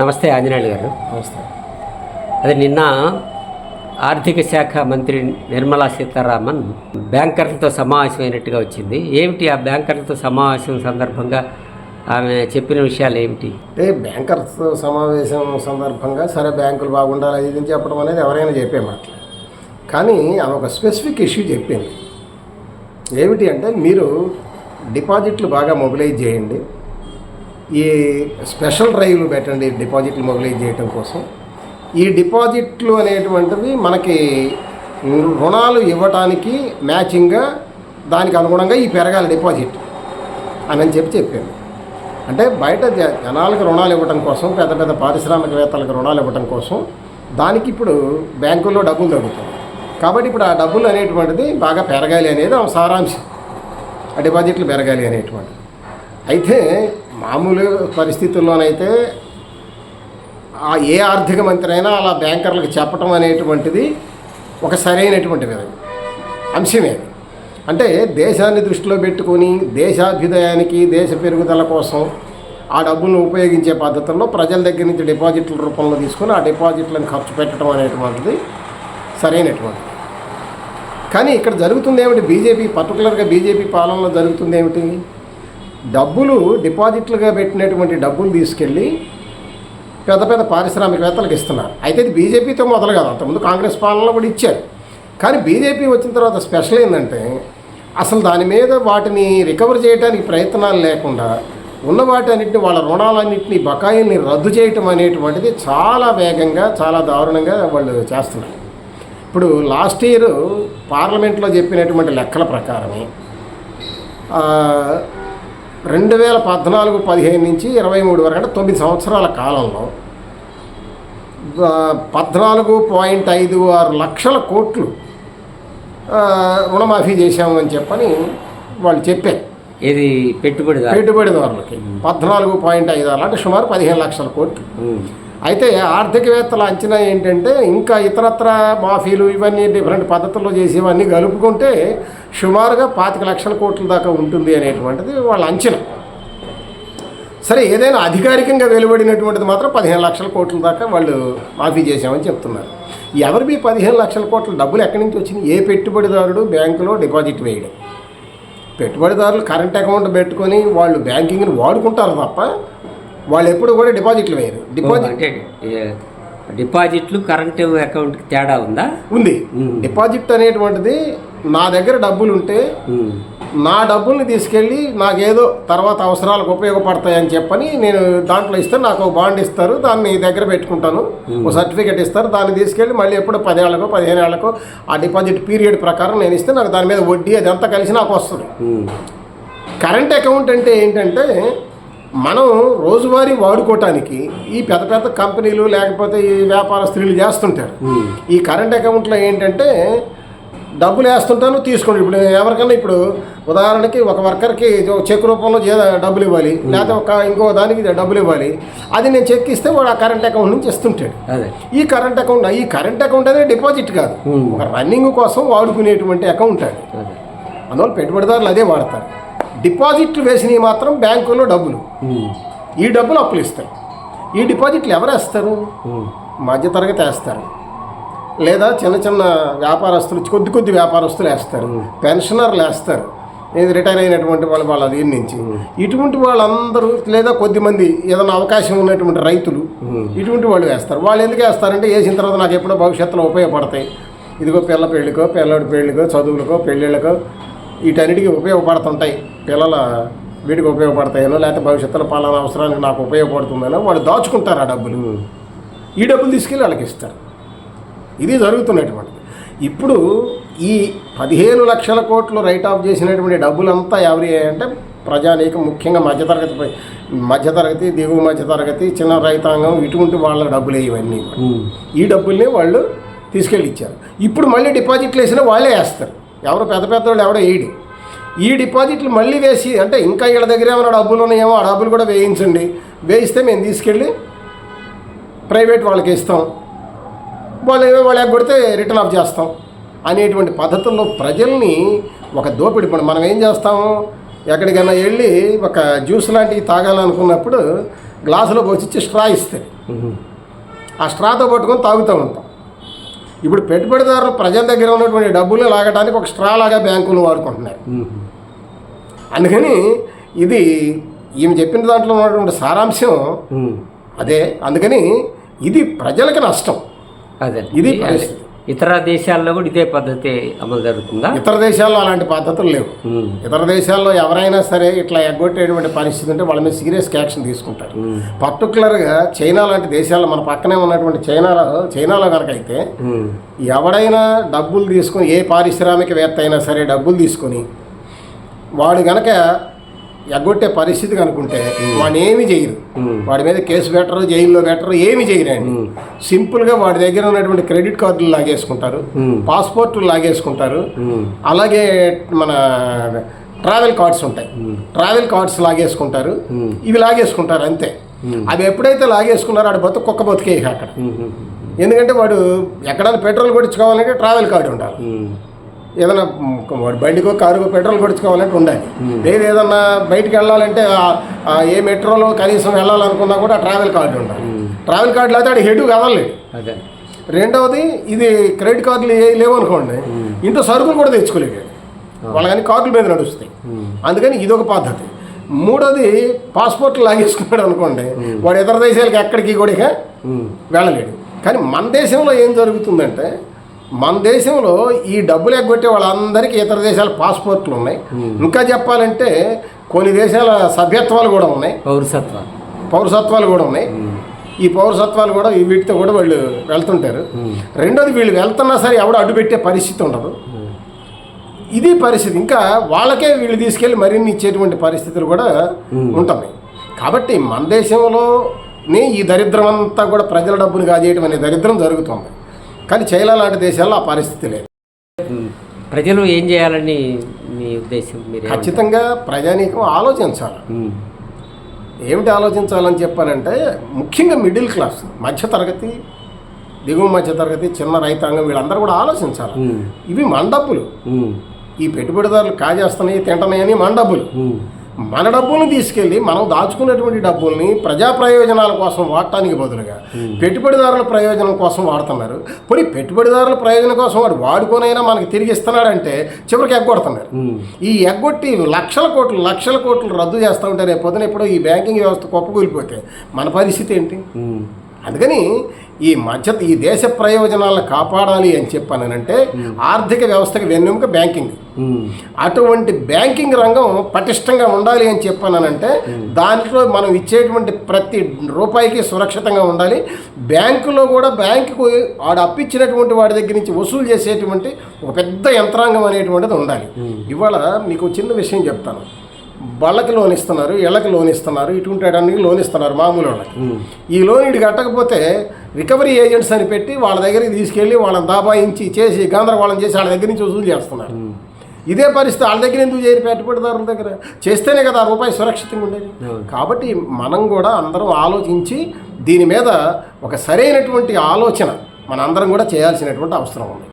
నమస్తే ఆంజనేయులు గారు. నమస్తే. అదే నిన్న ఆర్థిక శాఖ మంత్రి నిర్మలా సీతారామన్ బ్యాంకర్లతో సమావేశమైనట్టుగా వచ్చింది. ఏమిటి ఆ బ్యాంకర్లతో సమావేశం సందర్భంగా ఆమె చెప్పిన విషయాలు ఏమిటి? అంటే బ్యాంకర్స్ సమావేశం సందర్భంగా సరే బ్యాంకులు బాగుండాలి ఇది చెప్పడం అనేది ఎవరైనా చెప్పే మాటలు. కానీ ఆమె ఒక స్పెసిఫిక్ ఇష్యూ చెప్పింది. ఏమిటి అంటే మీరు డిపాజిట్లు బాగా మొబిలైజ్ చేయండి. ఈ స్పెషల్ డ్రైవ్లు పెట్టండి డిపాజిట్లు మొబిలైజ్ చేయడం కోసం. ఈ డిపాజిట్లు అనేటువంటివి మనకి రుణాలు ఇవ్వటానికి మ్యాచింగ్గా దానికి అనుగుణంగా ఈ పెరగాలి డిపాజిట్ అని అని చెప్పి చెప్పాను. అంటే బయట జనాలకు రుణాలు ఇవ్వడం కోసం పెద్ద పెద్ద పారిశ్రామికవేత్తలకు రుణాలు ఇవ్వడం కోసం దానికి ఇప్పుడు బ్యాంకుల్లో డబ్బులు తగ్గుతాయి కాబట్టి ఇప్పుడు ఆ డబ్బులు అనేటువంటిది బాగా పెరగాలి అనేది ఆ సారాంశం. ఆ డిపాజిట్లు పెరగాలి అనేటువంటిది. అయితే మామూలు పరిస్థితుల్లోనైతే ఆ ఏ ఆర్థిక మంత్రి అయినా అలా బ్యాంకర్లకు చెప్పటం అనేటువంటిది ఒక సరైనటువంటి విధంగా అంశమే అంటే దేశాన్ని దృష్టిలో పెట్టుకొని దేశాభ్యుదయానికి దేశ పెరుగుదల కోసం ఆ డబ్బులను ఉపయోగించే పద్ధతుల్లో ప్రజల దగ్గర నుంచి డిపాజిట్ల రూపంలో తీసుకొని ఆ డిపాజిట్లను ఖర్చు పెట్టడం అనేటువంటిది సరైనటువంటిది. కానీ ఇక్కడ జరుగుతుంది ఏమిటి? బీజేపీ పర్టికులర్గా బీజేపీ పాలనలో జరుగుతుంది ఏమిటి? డబ్బులు డిపాజిట్లుగా పెట్టినటువంటి డబ్బులు తీసుకెళ్ళి పెద్ద పెద్ద పారిశ్రామికవేత్తలకు ఇస్తున్నారు. అయితే ఇది బీజేపీతో మొదలు కాదు. అంతకుముందు కాంగ్రెస్ పాలనలో కూడా ఇచ్చారు. కానీ బీజేపీ వచ్చిన తర్వాత స్పెషల్ ఏంటంటే అసలు దాని మీద వాటిని రికవర్ చేయడానికి ప్రయత్నాలు లేకుండా ఉన్న వాటన్నిటిని వాళ్ళ రుణాలన్నింటినీ బకాయిల్ని రద్దు చేయటం అనేటువంటిది చాలా వేగంగా చాలా దారుణంగా వాళ్ళు చేస్తున్నారు. ఇప్పుడు లాస్ట్ ఇయర్ పార్లమెంట్లో చెప్పినటువంటి లెక్కల ప్రకారమే రెండు వేల పద్నాలుగు పదిహేను నుంచి ఇరవై మూడు వరకు అంటే తొమ్మిది సంవత్సరాల కాలంలో పద్నాలుగు పాయింట్ ఐదు ఆరు లక్షల కోట్లు రుణమాఫీ చేశామని చెప్పని వాళ్ళు చెప్పారు. ఇది పెట్టుబడి పెట్టుబడిదారులకి. పద్నాలుగు పాయింట్ ఐదు ఆరు అంటే సుమారు పదిహేను లక్షల కోట్లు. అయితే ఆర్థికవేత్తల అంచనా ఏంటంటే ఇంకా ఇతరత్ర మాఫీలు ఇవన్నీ డిఫరెంట్ పద్ధతుల్లో చేసేవన్నీ కలుపుకుంటే సుమారుగా పాతిక లక్షల కోట్ల దాకా ఉంటుంది అనేటువంటిది వాళ్ళ అంచనా. సరే ఏదైనా అధికారికంగా వెలువడినటువంటిది మాత్రం పదిహేను లక్షల కోట్ల దాకా వాళ్ళు మాఫీ చేశామని చెప్తున్నారు. ఎవరివి పదిహేను లక్షల కోట్ల డబ్బులు ఎక్కడి నుంచి వచ్చినాయి ఏ పెట్టుబడిదారుడు బ్యాంకులో డిపాజిట్ వేయడం. పెట్టుబడిదారులు కరెంట్ అకౌంట్ పెట్టుకొని వాళ్ళు బ్యాంకింగ్ని వాడుకుంటారు తప్ప వాళ్ళు ఎప్పుడు కూడా డిపాజిట్లు వేయరు. డిపాజిట్ డిపాజిట్లు కరెంట్ అకౌంట్కి తేడా ఉందా? ఉంది. డిపాజిట్ అనేటువంటిది నా దగ్గర డబ్బులు ఉంటే. నా డబ్బుల్ని తీసుకెళ్ళి నాకేదో తర్వాత అవసరాలకు ఉపయోగపడతాయని చెప్పని నేను దాంట్లో ఇస్తే నాకు ఒక బాండ్ ఇస్తారు దాన్ని దగ్గర పెట్టుకుంటాను ఒక సర్టిఫికేట్ ఇస్తారు దాన్ని తీసుకెళ్ళి మళ్ళీ ఎప్పుడు పదేళ్ళకో పదిహేను ఏళ్ళకో ఆ డిపాజిట్ పీరియడ్ ప్రకారం నేను ఇస్తే నాకు దాని మీద వడ్డీ అదంతా కలిసి నాకు వస్తుంది. కరెంట్ అకౌంట్ అంటే ఏంటంటే మనం రోజువారీ వాడుకోవటానికి ఈ పెద్ద పెద్ద కంపెనీలు లేకపోతే ఈ వ్యాపారస్తులు చేస్తుంటారు. ఈ కరెంట్ అకౌంట్లో ఏంటంటే డబ్బులు వేస్తుంటాను తీసుకోండి ఇప్పుడు ఎవరికైనా ఇప్పుడు ఉదాహరణకి ఒక వర్కర్కి చెక్ రూపంలో డబ్బులు ఇవ్వాలి లేకపోతే ఒక ఇంకో దానికి డబ్బులు ఇవ్వాలి. అది నేను చెక్ ఇస్తే వాడు ఆ కరెంట్ అకౌంట్ నుంచి ఇస్తుంటాడు అదే. ఈ కరెంట్ అకౌంట్ ఈ కరెంట్ అకౌంట్ అనేది డిపాజిట్ కాదు. ఒక రన్నింగ్ కోసం వాడుకునేటువంటి అకౌంట్ అది. అదే. అందువల్ల పెట్టుబడిదారులు అదే వాడతారు. డిపాజిట్లు వేసినవి మాత్రం బ్యాంకులో డబ్బులు. ఈ డబ్బులు అప్పులు ఇస్తారు. ఈ డిపాజిట్లు ఎవరు వేస్తారు. మధ్యతరగతి వేస్తారు. లేదా చిన్న చిన్న వ్యాపారస్తులు కొద్ది కొద్ది వ్యాపారస్తులు వేస్తారు పెన్షనర్లు వేస్తారు ఇది రిటైర్ అయినటువంటి వాళ్ళు వాళ్ళ దీని నుంచి ఇటువంటి వాళ్ళందరూ లేదా కొద్దిమంది ఏదైనా అవకాశం ఉన్నటువంటి రైతులు ఇటువంటి వాళ్ళు వేస్తారు. వాళ్ళు ఎందుకు వేస్తారంటే వేసిన తర్వాత నాకు ఎప్పుడో భవిష్యత్తులో ఉపయోగపడతాయి. ఇదిగో పిల్ల పెళ్ళికో పిల్లడి పెళ్ళికో చదువులకో పెళ్ళిళ్ళకో వీటన్నిటికీ ఉపయోగపడుతుంటాయి. పిల్లల వీటికి ఉపయోగపడతాయనో లేకపోతే భవిష్యత్తులో పలానా అవసరానికి నాకు ఉపయోగపడుతుందనో వాళ్ళు దాచుకుంటారు ఆ డబ్బులు. ఈ డబ్బులు తీసుకెళ్ళి వాళ్ళకి ఇస్తారు. ఇది జరుగుతున్నటువంటిది ఇప్పుడు ఈ పదిహేను లక్షల కోట్లు రైట్ ఆఫ్ చేసినటువంటి డబ్బులంతా ఎవరి అంటే ప్రజానీకం ముఖ్యంగా మధ్యతరగతి మధ్యతరగతి దిగువ మధ్యతరగతి చిన్న రైతాంగం ఇటువంటి వాళ్ళ డబ్బులే ఇవన్నీ. ఈ డబ్బుల్ని వాళ్ళు తీసుకెళ్ళి ఇచ్చారు ఇప్పుడు మళ్ళీ డిపాజిట్లు వేసినా వాళ్ళే వేస్తారు. ఎవరు పెద్ద పెద్ద వాళ్ళు ఎవడో వేయడు. ఈ డిపాజిట్లు మళ్ళీ వేసి అంటే ఇంకా వీళ్ళ దగ్గర ఏమైనా డబ్బులు ఉన్నాయేమో ఆ డబ్బులు కూడా వేయించండి. వేయిస్తే మేము తీసుకెళ్ళి ప్రైవేట్ వాళ్ళకి ఇస్తాం. వాళ్ళు ఏవో వాళ్ళు ఎగ్గొడితే రిటర్న్ ఆఫ్ చేస్తాం అనేటువంటి పద్ధతుల్లో ప్రజల్ని ఒక దోపిడి మనం ఏం చేస్తాము ఎక్కడికైనా వెళ్ళి ఒక జ్యూస్ లాంటివి తాగాలనుకున్నప్పుడు గ్లాసులో పోసి ఇచ్చి స్ట్రా ఇస్తాడు ఉమ్. ఆ స్ట్రాతో పట్టుకొని తాగుతూ ఉంటాం ఇప్పుడు పెట్టుబడిదారులు ప్రజల దగ్గర ఉన్నటువంటి డబ్బులు లాగడానికి ఒక స్ట్రా లాగా బ్యాంకులు వాడుకుంటున్నారు. అందుకని ఇది ఈమె చెప్పిన దాంట్లో ఉన్నటువంటి సారాంశం. అదే అందుకని ఇది ప్రజలకు నష్టం అదే ఇది. ఇతర దేశాల్లో కూడా ఇదే పద్ధతి అమలు జరుగుతుందా ఇతర దేశాల్లో అలాంటి పద్ధతులు లేవు. ఇతర దేశాల్లో ఎవరైనా సరే ఇట్లా ఎగ్గొట్టేటువంటి పరిస్థితి ఉంటే వాళ్ళ మీద సీరియస్ యాక్షన్ తీసుకుంటారు. పర్టికులర్గా చైనా లాంటి దేశాల్లో మన పక్కనే ఉన్నటువంటి చైనాలో చైనాలో కనుక అయితే ఉమ్. ఎవడైనా డబ్బులు తీసుకొని ఏ పారిశ్రామికవేత్త అయినా సరే డబ్బులు తీసుకొని వాడు గనక ఎగ్గొట్టే పరిస్థితి కనుకుంటే వాడిని ఏమి చేయరు. వాడి మీద కేసు పెట్టరు జైల్లో పెట్టరు ఏమి చేయరండి. సింపుల్గా వాడి దగ్గర ఉన్నటువంటి క్రెడిట్ కార్డులు లాగేసుకుంటారు. పాస్పోర్ట్లు లాగేసుకుంటారు. అలాగే మన ట్రావెల్ కార్డ్స్ ఉంటాయి ట్రావెల్ కార్డ్స్ లాగేసుకుంటారు. ఇవి లాగేసుకుంటారు అంతే. అవి ఎప్పుడైతే లాగేసుకున్నారో ఆడ బతుకు కుక్క బతికే అక్కడ. ఎందుకంటే వాడు ఎక్కడైనా పెట్రోల్ కొట్టించుకోవాలంటే ట్రావెల్ కార్డు ఉండాలి. ఏదైనా బండికో కారుకో పెట్రోల్ కొట్టించుకోవాలంటే ఉండాలి. లేదు ఏదన్నా బయటికి వెళ్ళాలంటే ఏ మెట్రోలో కనీసం వెళ్ళాలనుకున్నా కూడా ట్రావెల్ కార్డు ఉండాలి. ట్రావెల్ కార్డు లేకపోతే ఆడు హెడ్ కదలలేదు. అదే. రెండవది ఇది క్రెడిట్ కార్డులు ఏ లేవు అనుకోండి ఇంట్లో సరుకులు కూడా తెచ్చుకోలేదు వాళ్ళకని కార్డుల మీద నడుస్తాయి. అందుకని ఇదొక పద్ధతి. మూడోది పాస్పోర్ట్లు లాగేసుకున్నాడు అనుకోండి వాడు ఇతర దేశాలకు ఎక్కడికి కూడా. వెళ్ళలేడు. కానీ మన దేశంలో ఏం జరుగుతుందంటే మన దేశంలో ఈ డబ్బులు ఎగ్గొట్టే వాళ్ళందరికీ ఇతర దేశాల పాస్పోర్ట్లు ఉన్నాయి. ఇంకా చెప్పాలంటే కొన్ని దేశాల సభ్యత్వాలు కూడా ఉన్నాయి. పౌరసత్వం. పౌరసత్వాలు కూడా ఉన్నాయి. ఈ పౌరసత్వాలు కూడా ఈ వీటితో కూడా వాళ్ళు వెళ్తుంటారు. రెండోది వీళ్ళు వెళ్తున్నా సరే ఎవడు అడ్డు పెట్టే పరిస్థితి ఉండదు. ఇది పరిస్థితి. ఇంకా వాళ్ళకే వీళ్ళు తీసుకెళ్ళి మరిన్ని ఇచ్చేటువంటి పరిస్థితులు కూడా ఉంటున్నాయి. కాబట్టి మన దేశంలోనే ఈ దరిద్రం అంతా కూడా ప్రజల డబ్బుని కాజేయడం అనే దరిద్రం జరుగుతుంది. కానీ చైనా లాంటి దేశాల్లో ఆ పరిస్థితి లేదు. ప్రజలు ఏం చేయాలని మీ ఉద్దేశం మీరు? ఖచ్చితంగా ప్రజానీకం ఆలోచించాలి. ఏమిటి ఆలోచించాలని చెప్పానంటే ముఖ్యంగా మిడిల్ క్లాస్ మధ్యతరగతి దిగువ మధ్యతరగతి చిన్న రైతాంగం వీళ్ళందరూ కూడా ఆలోచించాలి. ఇవి ఉమ్. ఈ పెట్టుబడిదారులు కాజేస్తున్నాయి తింటున్నాయని ఉమ్. మన డబ్బుల్ని తీసుకెళ్ళి మనం దాచుకున్నటువంటి డబ్బుల్ని ప్రజా ప్రయోజనాల కోసం వాడటానికి బదులుగా పెట్టుబడిదారుల ప్రయోజనం కోసం వాడుతున్నారు పోనీ పెట్టుబడిదారుల ప్రయోజనం కోసం వాడు వాడుకొనైనా మనకి తిరిగి ఇస్తున్నాడంటే చివరికి ఎగ్గొడుతున్నారు. ఈ ఎగ్గొట్టి లక్షల కోట్లు లక్షల కోట్లు రద్దు చేస్తూ ఉంటే రేపు పొద్దున ఎప్పుడో ఈ బ్యాంకింగ్ వ్యవస్థ కుప్పకూలిపోతే మన పరిస్థితి ఏంటి. అందుకని ఈ మధ్య ఈ దేశ ప్రయోజనాలను కాపాడాలి అని చెప్పానంటే ఆర్థిక వ్యవస్థకి వెన్నెముక బ్యాంకింగ్. అటువంటి బ్యాంకింగ్ రంగం పటిష్టంగా ఉండాలి అని చెప్పానంటే దాంట్లో మనం ఇచ్చేటువంటి ప్రతి రూపాయికి సురక్షితంగా ఉండాలి. బ్యాంకులో కూడా బ్యాంకుకు వాడు అప్పిచ్చినటువంటి వాడి దగ్గర నుంచి వసూలు చేసేటువంటి ఒక పెద్ద యంత్రాంగం అనేటువంటిది ఉండాలి. ఇవాళ మీకు చిన్న విషయం చెప్తాను. బళ్ళకి లోన్ ఇస్తున్నారు ఇళ్ళకి లోన్ ఇస్తున్నారు ఇటువంటి వాటికి లోన్ ఇస్తున్నారు మామూలు వాళ్ళకి. ఈ లోన్ ఇటు కట్టకపోతే రికవరీ ఏజెంట్స్ అని పెట్టి వాళ్ళ దగ్గరికి తీసుకెళ్ళి వాళ్ళని దాబాయించి చేసి గందరగోళం చేసి వాళ్ళ దగ్గర నుంచి వసూలు చేస్తున్నారు. ఇదే పరిస్థితి వాళ్ళ దగ్గర ఎందుకు చేయరు పెట్టుబడిదారుల దగ్గర? చేస్తేనే కదా రూపాయి సురక్షితంగా ఉండేది. కాబట్టి మనం కూడా అందరం ఆలోచించి దీని మీద ఒక సరైనటువంటి ఆలోచన మన అందరం కూడా చేయాల్సినటువంటి అవసరం ఉంది.